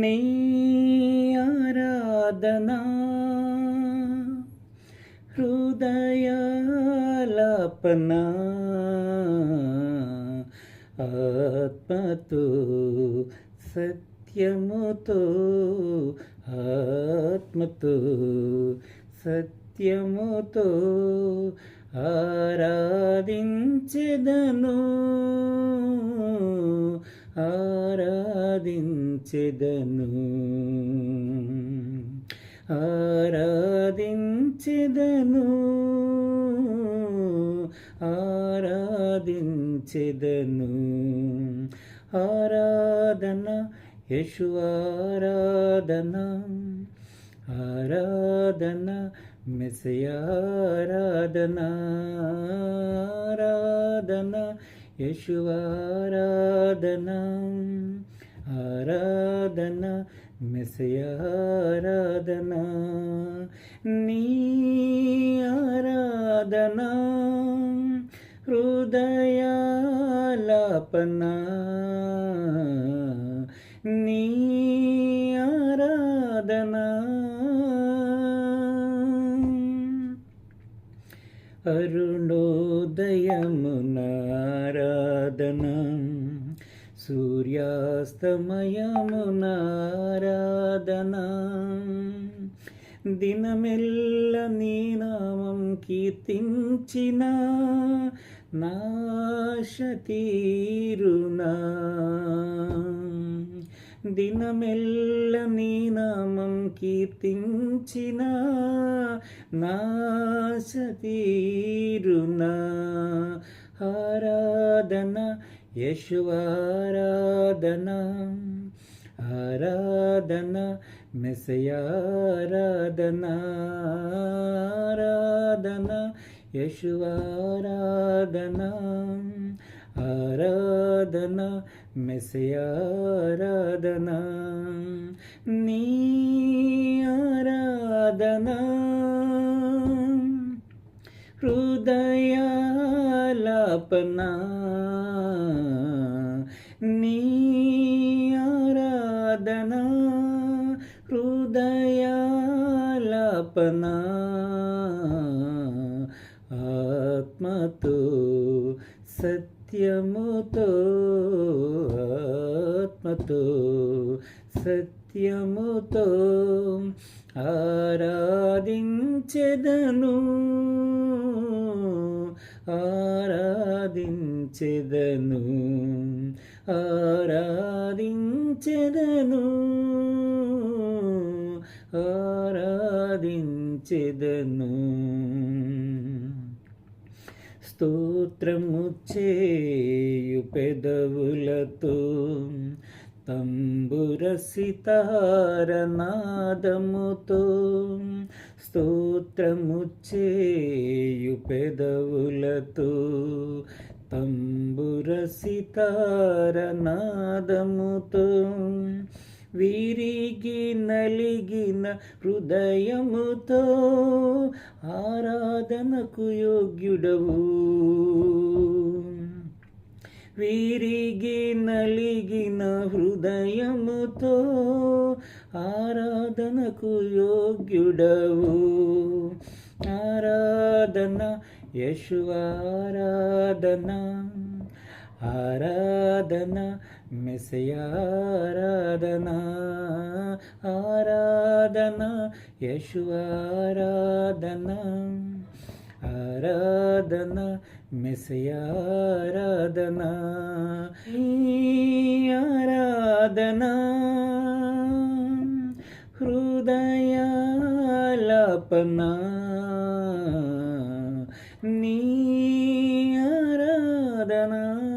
నీ ఆరాధనా హృదయాలపన ఆత్మతో సత్యముతో ఆత్మతో సత్యముతో ఆరాధించెదను ఆరాధించెదను. ఆరాధించెదను. ఆరాధించెదను. ఆరాధన యశు ఆరాధన. ఆరాధన మెసయారాధన ఆరాధన. యశువారాధన ఆరాధన మెసయ ఆరాధన. నీ ఆరాధన హృదయాలాపన. నీ ఆరాధన. అరుణోదయమునారాధనా సూర్యాస్తమయమునారాధన. దినమెల్ల నీ నామం కీర్తించిన నాశతీరునా దినమెల్ల నీ నామం కీర్తించిన నాశతీరునా ఆరాధన యశువారాధన ఆరాధన మెసయారాధన ఆరాధన యశువారాధన ఆరాధన మెసయారాధన నీ ఆరాధన హృదయా హృదయాలాపన నీ ఆరాధన? హృదయాలాపన? ఆత్మతో సత్యముతో ఆత్మతో సత్యముతో ఆరాధించెదను. ఆరాధించెదను ఆరాధించెదను ఆరాధించెదను. స్తోత్రము చేయు పెదవులతో తంబురసితారనాదముతో స్తోత్రముచ్చేయు పెదవులతో తంబురసితారనాదముతో విరిగి నలిగిన హృదయముతో ఆరాధనకు యోగ్యుడవు. విరిగి నలిగిన హృదయముతో ఆరాధనకు యోగ్యుడవు ఆరాధన యశువారాధన ఆరాధన మెసయారాధన ఆరాధన యశువారాధన ఆరాధన ఆరాధన మెసయారాధన ఆరాధన హృదయాలపన. నీ ఆరాధనా